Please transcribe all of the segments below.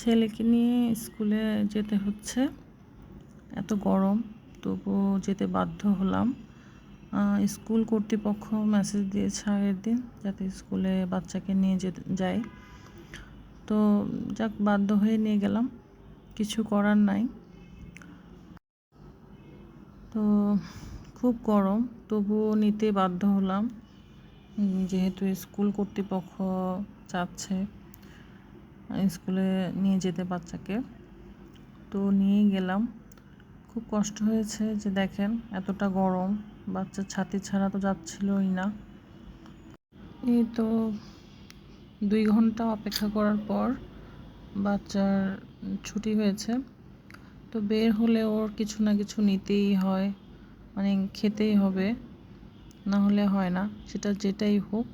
ছেলেকে নিয়ে স্কুলে যেতে হচ্ছে। এত গরম, তবুও যেতে বাধ্য হলাম। স্কুল কর্তৃপক্ষ মেসেজ দিয়েছে আগের দিন, যাতে স্কুলে বাচ্চাকে নিয়ে যেতে যাই তো যাক, বাধ্য হয়ে নিয়ে গেলাম। কিছু করার নাই। তো খুব গরম, তবুও নিতে বাধ্য হলাম। যেহেতু স্কুল কর্তৃপক্ষ চাচ্ছে স্কুলে নিয়ে যেতে বাচ্চাকে। তো নিয়ে গেলাম। খুব কষ্ট হয়েছে যে দেখেন এতটা গরম বাচ্চার ছাতি ছাড়া তো যাচ্ছিলই না। এই তো দুই ঘণ্টা অপেক্ষা করার পর বাচ্চার ছুটি হয়েছে। তো বের হলে ওর কিছু না কিছু নিতেই হয় মানে খেতেই হবে, না হলে হয় না। সেটা যেটাই হোক,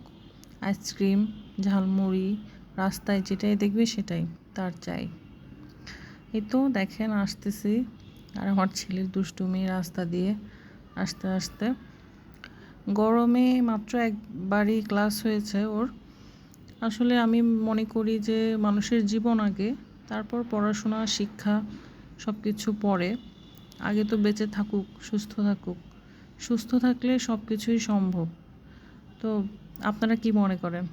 আইসক্রিম, ঝালমুড়ি রাস্তায় যেটাই দেখবে সেটাই তার চাই। এই তো দেখেন আসতেছি আর আমার ছেলের দুষ্টুমি রাস্তা দিয়ে আস্তে আস্তে। গরমে মাত্র একবারই ক্লাস হয়েছে ওর। আসলে আমি মনে করি যে মানুষের জীবন আগে, তারপর পড়াশোনা, শিক্ষা সব কিছু পরে। আগে তো বেঁচে থাকুক, সুস্থ থাকুক। সুস্থ থাকলে সব কিছুই সম্ভব। তো আপনারা কি মনে করেন?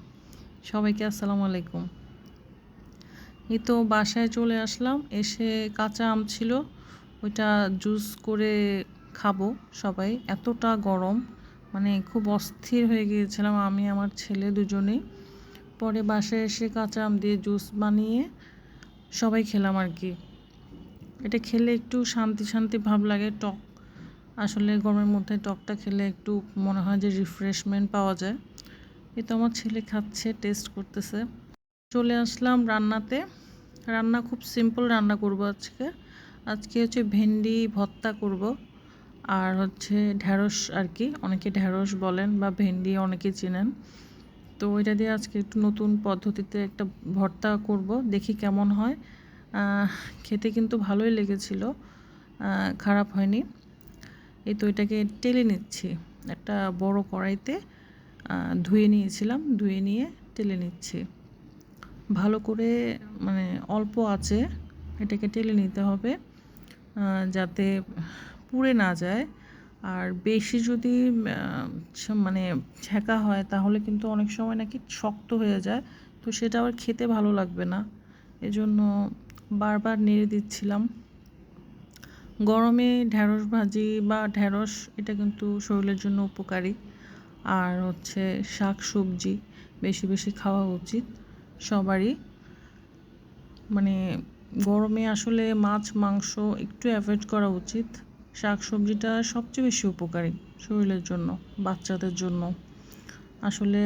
সবাইকে আসসালামু আলাইকুম। এই তো বাসায় চলে আসলাম, এসে কাঁচা আম ছিল, ওইটা জুস করে খাব সবাই। এতটা গরম মানে খুব অস্থির হয়ে গিয়েছিলাম আমি, আমার ছেলে দুজনেই পরে বাসায় এসে কাঁচা আম দিয়ে জুস বানিয়ে সবাই খেলাম আর কি। এটা খেলে একটু শান্তি শান্তি ভাব লাগে, টক। আসলে গরমের মধ্যে টকটা খেলে একটু মনে হয় যে রিফ্রেশমেন্ট পাওয়া যায়। এই তো আমার ছেলে খাচ্ছে টেস্ট করতেছে। চলে আসলাম রান্নাতে। রান্না খুব সিম্পল রান্না করব আজকে। আজকে হচ্ছে ভেন্ডি ভর্তা করব। আর হচ্ছে ঢ্যাঁড়স আর কি, অনেকে ঢ্যাঁড়স বলেন বা ভেন্ডি অনেকে চেনেন। তো এটা দিয়ে আজকে একটু নতুন পদ্ধতিতে একটা ভর্তা করব, দেখি কেমন হয়। খেতে কিন্তু ভালোই লেগেছিল। খারাপ হয়নি। এই তো এটাকে টেলে নিচ্ছি একটা বড় কড়াইতে। ধুয়ে নিয়েছিলাম, ধুয়ে নিয়ে টেলে নিচ্ছি। ভালো করে মানে অল্প আছে, এটাকে টেলে নিতে হবে যাতে পুড়ে না যায়। আর বেশি যদি মানে ছ্যাঁকা হয়, তাহলে কিন্তু অনেক সময় নাকি শক্ত হয়ে যায়, তো সেটা আবার খেতে ভালো লাগবে না। এজন্য বারবার নেড়ে দিচ্ছিলাম। গরমে ঢ্যাঁড়স ভাজি বা ঢ্যাঁড়স এটা কিন্তু শরীরের জন্য উপকারী। আর হচ্ছে শাক সবজি বেশি বেশি খাওয়া উচিত সবারই। মানে গরমে আসলে মাছ, মাংস একটু অ্যাভয়েড করা উচিত। শাক সবজিটা সবচেয়ে বেশি উপকারী শরীরের জন্য, বাচ্চাদের জন্য। আসলে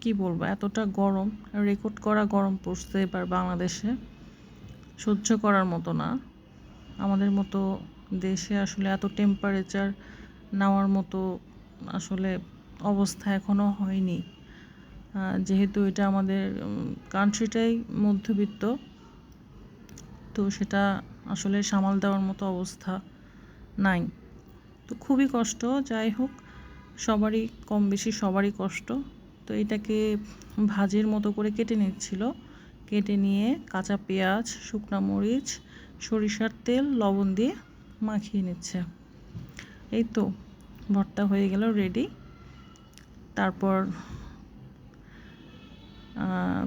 কি বলব, এতটা গরম রেকর্ড করা গরম পড়ছে এবার বাংলাদেশে। সহ্য করার মতো না। আমাদের মতো দেশে আসলে এত টেম্পারেচার নেওয়ার মতো আসলে অবস্থা এখনও হয়নি। যেহেতু এটা আমাদের কান্ট্রিটাই মধ্যবিত্ত, তো সেটা আসলে সামাল দেওয়ার মতো অবস্থা নাই। তো খুবই কষ্ট, যাই হোক, সবারই কম বেশি সবারই কষ্ট। তো এটাকে ভাজির মতো করে কেটে নিচ্ছিল। কেটে নিয়ে কাঁচা পেঁয়াজ, শুকনো মরিচ, সরিষার তেল, লবণ দিয়ে মাখিয়ে নিচ্ছে। এই তো, ভর্তা হয়ে গেল রেডি তারপর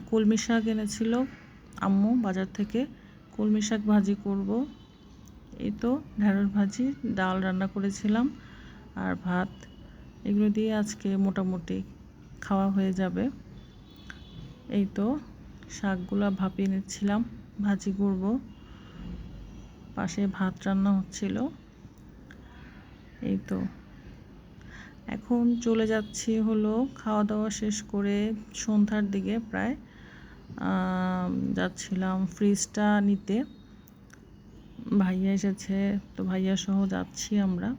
কলমি শাক এনেছিল আম্মু বাজার থেকে। কলমি শাক ভাজি করব। এই তো ঢেঁড়স ভাজি, ডাল রান্না করেছিলাম আর ভাত। এগুলো দিয়ে আজকে মোটামুটি খাওয়া হয়ে যাবে। এই তো শাকগুলো ভাপিয়ে নিচ্ছিলাম, ভাজি করব। পাশে ভাত রান্না হচ্ছিল। এই তো এখন চলে যাচ্ছি হলো খাওয়া দাওয়া শেষ করে সন্ধ্যার দিকে প্রায়। যাচ্ছিলাম ফ্রিজটা নিতে। ভাইয়া এসেছে, তো ভাইয়া সহ যাচ্ছি আমরা।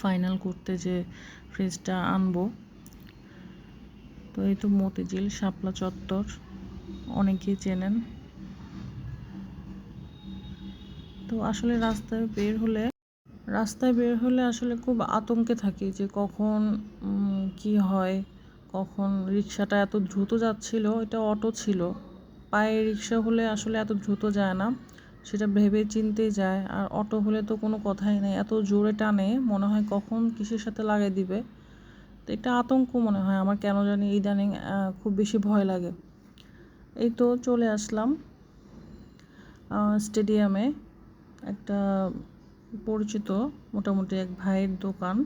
ফাইনাল করতে যে ফ্রিজটা আনব। তো এই তো মতিঝিল, শাপলা চত্বর, অনেকেই চেনেন। তো আসলে রাস্তায় বের হলে রাস্তায় বের হলে আসলে খুব আতঙ্কে থাকি যে কখন কি হয়, কখন রিক্সাটা এত দ্রুত যাচ্ছিল, এটা অটো ছিল। পায়ে রিক্সা হলে আসলে এত দ্রুত যায় না, সেটা ভেবে চিনতে যায়। আর অটো হলে তো কোনো কথাই নেই, এত জোরে টানে, মনে হয় কখন কিসের সাথে লাগাই দিবে। তো এটা আতঙ্ক মনে হয়, আমার কেন জানি ইদানিং খুব বেশি ভয় লাগে। এই তো চলে আসলাম স্টেডিয়ামে একটা পরিচিত মোটামুটি এক ভাইয়ের দোকান।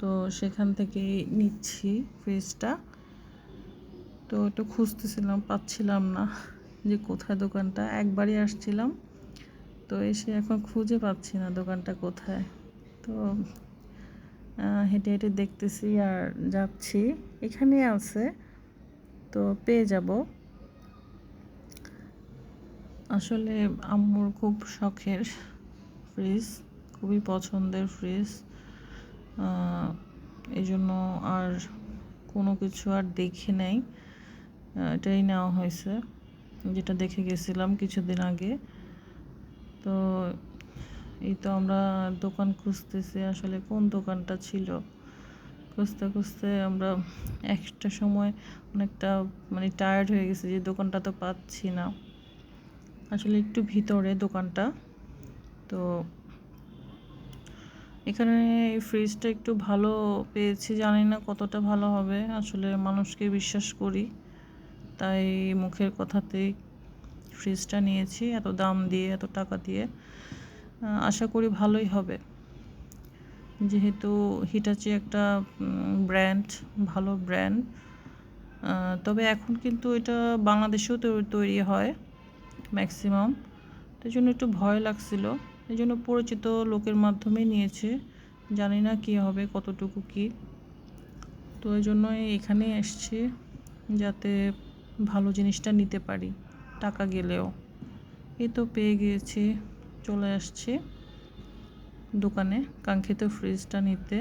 তো সেখান থেকে নিচ্ছি ফ্রিজটা। তো একটু খুঁজতেছিলাম, পাচ্ছিলাম না যে কোথায় দোকানটা। একবারই আসছিলাম, তো এসে এখন খুঁজে পাচ্ছি না দোকানটা কোথায়। তো হেঁটে হেঁটে দেখতেছি আর যাচ্ছি। এখানে আছে, তো পেয়ে যাব। আসলে আম্মুর খুব শখের ফ্রিজ। খুবই পছন্দের ফ্রিজ। এই জন্য আর কোনো কিছু আর দেখি নাই। এটাই নেওয়া হয়েছে, যেটা দেখে গেছিলাম কিছুদিন আগে। তো এই তো আমরা দোকান খুঁজতেছি, আসলে কোন দোকানটা ছিল? খুঁজতে খুঁজতে আমরা একটা সময় অনেকটা মানে টায়ার্ড হয়ে গেছে যে দোকানটা তো পাচ্ছি না। আসলে একটু ভিতরে দোকানটা। তো এখানে এই ফ্রিজটা একটু ভালো পেয়েছি, জানি না কতটা ভালো হবে। আসলে মানুষকে বিশ্বাস করি, তাই মুখের কথাতেই ফ্রিজটা নিয়েছি, এত দাম দিয়ে, এত টাকা দিয়ে। আশা করি ভালোই হবে। যেহেতু হিটাচি একটা ব্র্যান্ড ভালো ব্র্যান্ড তবে এখন কিন্তু এটা বাংলাদেশেও তৈরি হয় ম্যাক্সিমাম তাই জন্য একটু ভয় লাগছিল। এই জন্য পরিচিত লোকের মাধ্যমে নিয়েছে। জানি না কী হবে, কতটুকু কি। তো এই জন্যই এখানে এসছি যাতে ভালো জিনিসটা নিতে পারি, টাকা গেলেও। এ তো পেয়ে গিয়েছি, চলে আসছি দোকানে কাঙ্ক্ষিত ফ্রিজটা নিতে।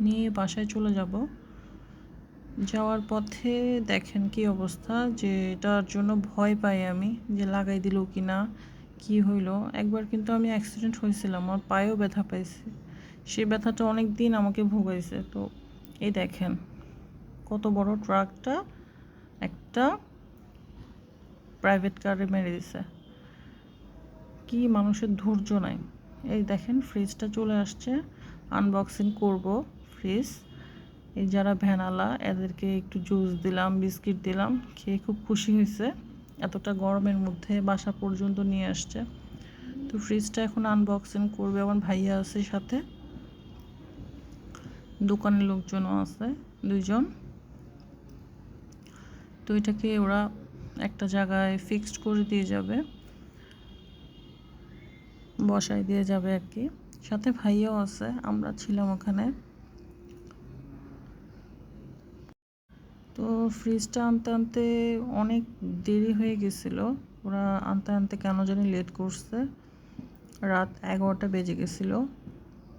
নিয়ে বাসায় চলে যাব। যাওয়ার পথে দেখেন কি অবস্থা, যে এটার জন্য ভয় পাই আমি, যে লাগাই দিল কি না কী হইল? একবার কিন্তু আমি অ্যাক্সিডেন্ট হয়েছিলাম আমার পায়েও ব্যথা পাইছি। সেই ব্যথাটা অনেক দিন আমাকে ভোগাইছে। তো এই দেখেন, কত বড় ট্রাকটা একটা প্রাইভেট কারে মেরে দিছে। কি মানুষের ধৈর্য নাই। এই দেখেন ফ্রিজটা চলে আসছে। আনবক্সিং করব ফ্রিজ এই যারা ভ্যানালা, এদেরকে একটু জুস দিলাম, বিস্কিট দিলাম, খেয়ে খুব খুশি হয়েছে এতটা গরমের মধ্যে বাসা পর্যন্ত নিয়ে আসছে। তো ফ্রিজটা এখন আনবক্সিং করবে আমার ভাইয়া আছে সাথে। দোকানের লোকজনও আছে, দুইজন। তো এটাকে ওরা একটা জায়গায় ফিক্সড করে দিয়ে যাবে। বসাই দিয়ে যাবে আর কি। সাথে ভাইয়াও আছে, আমরা ছিলাম ওখানে। তো ফ্রিজটা আনতে আনতে অনেক দেরি হয়ে গেছিল। ওরা আনতে আনতে কেন জানি লেট করছে। রাত এগারোটা বেজে গেছিল।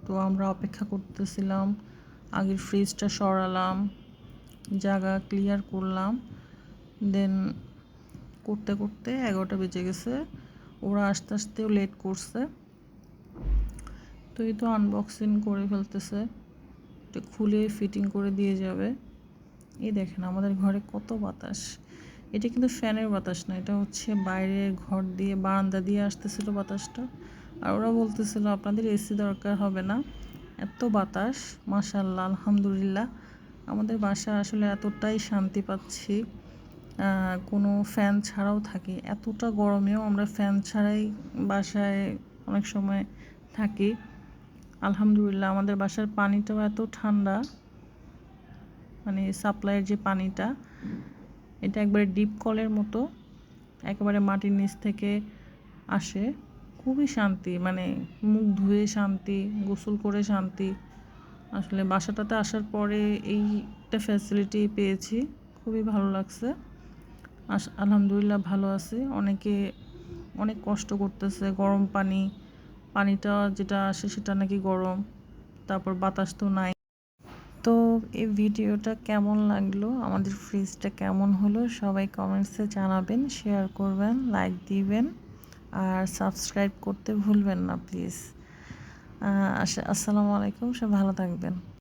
তো আমরা অপেক্ষা করতেছিলাম, আগের ফ্রিজটা সরালাম, জায়গা ক্লিয়ার করলাম। দেন করতে করতে এগারোটা বেজে গেছে। ওরা আস্তে আস্তেও লেট করছে। তো এই তো আনবক্সিং করে ফেলতেছে। এটা খুলে ফিটিং করে দিয়ে যাবে। এই দেখেন আমাদের ঘরে কত বাতাস। এটা কিন্তু ফ্যানের বাতাস না, এটা হচ্ছে বাইরের ঘর দিয়ে, বারান্দা দিয়ে আসতেছিল বাতাসটা। আর ওরা বলতেছিল, আপনাদের এসি দরকার হবে না। এত বাতাস মাশাল্লাহ আলহামদুলিল্লাহ। আমাদের বাসা আসলে এতটাই শান্তি পাচ্ছি। কোনো ফ্যান ছাড়াও থাকি। এতটা গরমেও আমরা ফ্যান ছাড়াই বাসায় অনেক সময় থাকি। আলহামদুলিল্লাহ, আমাদের বাসার পানিটাও এত ঠান্ডা। মানে সাপ্লাইয়ের যে পানিটা, এটা একবারে ডিপ কলের মতো, একেবারে মাটির নিচ থেকে আসে। খুবই শান্তি মানে মুখ ধুয়ে শান্তি, গোসল করে শান্তি। আসলে বাসাটাতে আসার পরে এইটা ফ্যাসিলিটি পেয়েছি, খুবই ভালো লাগছে। আস, আলহামদুলিল্লাহ ভালো আছে। অনেকে অনেক কষ্ট করতেছে, গরম পানি, পানিটা যেটা আসে সেটা নাকি গরম, তারপর বাতাস তো নাই। এই ভিডিওটা কেমন লাগল? আমাদের ফ্রিজটা কেমন হলো? সবাই কমেন্টসে জানাবেন শেয়ার করবেন লাইক দিবেন, আর সাবস্ক্রাইব করতে ভুলবেন না প্লিজ আসসালামু আলাইকুম সব ভালো থাকবেন।